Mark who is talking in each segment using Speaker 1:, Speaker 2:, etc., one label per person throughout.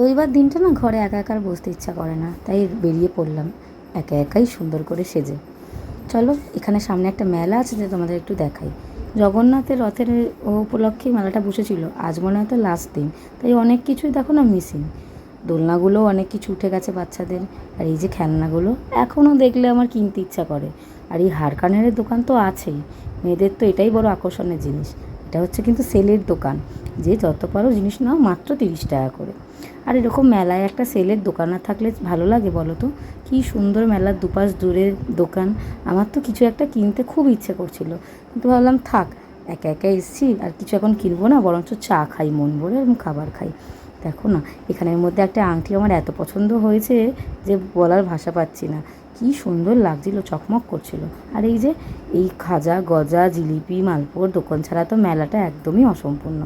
Speaker 1: রবিবার দিনটা না ঘরে একা একা আর বসতে ইচ্ছা করে না, তাই বেরিয়ে পড়লাম। একা একাই সুন্দর করে সেজে। চলো, এখানে সামনে একটা মেলা আছে যে তোমাদের একটু দেখাই। জগন্নাথের রথের উপলক্ষে মেলাটা বসেছিল, আজ মনে হয় তো লাস্ট দিন। তাই অনেক কিছুই দেখো না মিসিং দোলনাগুলোও অনেক কিছু উঠে গেছে বাচ্চাদের, আর এই যে খেলনাগুলো এখনও দেখলে আমার কিনতে ইচ্ছা করে। আর এই হারকানের দোকান তো আছেই, মেয়েদের তো এটাই বড় আকর্ষণের জিনিস। এটা হচ্ছে কিন্তু সেলের দোকান, যে যত পারো জিনিস নাও মাত্র তিরিশ টাকা করে। আর এরকম মেলায় একটা সেলের দোকান না থাকলে ভালো লাগে বলো তো? কী সুন্দর মেলার দুপাশ দূরে দোকান। আমার তো কিছু একটা কিনতে খুব ইচ্ছে করছিল। কিন্তু ভাবলাম, থাক, একা একা এসেছি আর কিছু এখন কিনবো না, বরঞ্চ চা খাই, মন ভরে এবং খাবার খাই। দেখো না, এখানের মধ্যে একটা আংটি আমার এত পছন্দ হয়েছে যে বলার ভাষা পাচ্ছি না। কি সুন্দর লাগছিল, চকমক করছিল। আর এই যে, এই খাজা, গজা, জিলিপি, মালপোর দোকান ছাড়া তো মেলাটা একদমই অসম্পূর্ণ।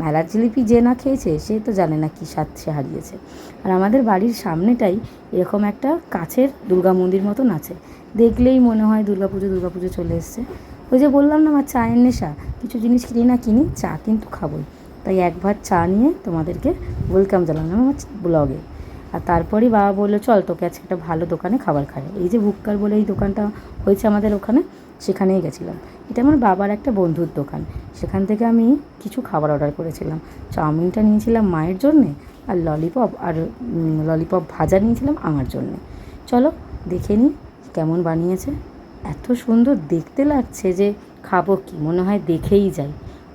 Speaker 1: মেলার জিলিপি যে না খেয়েছে, সে তো জানে না কী স্বাদ সে হারিয়েছে। আর আমাদের বাড়ির সামনেটাই এরকম একটা কাছের দুর্গা মন্দির মতন আছে। দেখলেই মনে হয় দুর্গা পুজো দুর্গা পুজো চলে এসছে। ওই যে বললাম না, আমার চায়ের নেশা। কিছু জিনিস কিনি না কিনি, চা কিন্তু খাবোই। তাই এক ভাত চা নিয়ে তোমাদেরকে ওয়েলকাম জানালাম আমার ব্লগে। আর তারপরেই বাবা বলল, চল তোকে আজকে একটা ভালো দোকানে খাবার খাই। এই যে ভুক্কার বলে এই দোকানটা হয়েছে আমাদের ওখানে, সেখানেই গেছিলাম। এটা আমার বাবার একটা বন্ধুর দোকান। সেখান থেকে আমি কিছু খাবার অর্ডার করেছিলাম। চাউমিনটা নিয়েছিলাম মায়ের জন্যে আর ললিপপ আর ললিপপ ভাজা নিয়েছিলাম আমার জন্যে। চলো দেখে নিই কেমন বানিয়েছে। এত সুন্দর দেখতে লাগছে যে খাব কি, মনে হয় দেখেই যাই।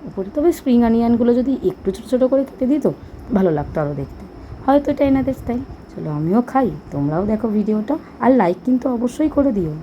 Speaker 1: উপরে তবে স্প্রিং অনিয়নগুলো যদি একটু ছোটো ছোটো করে কেটে দিত, ভালো লাগতো আরও দেখতে। হয়তো এটা এনাদের স্টাইল চলো আমিও খাই, তোমরাও দেখো ভিডিওটা আর লাইক কিন্তু অবশ্যই করে দিও।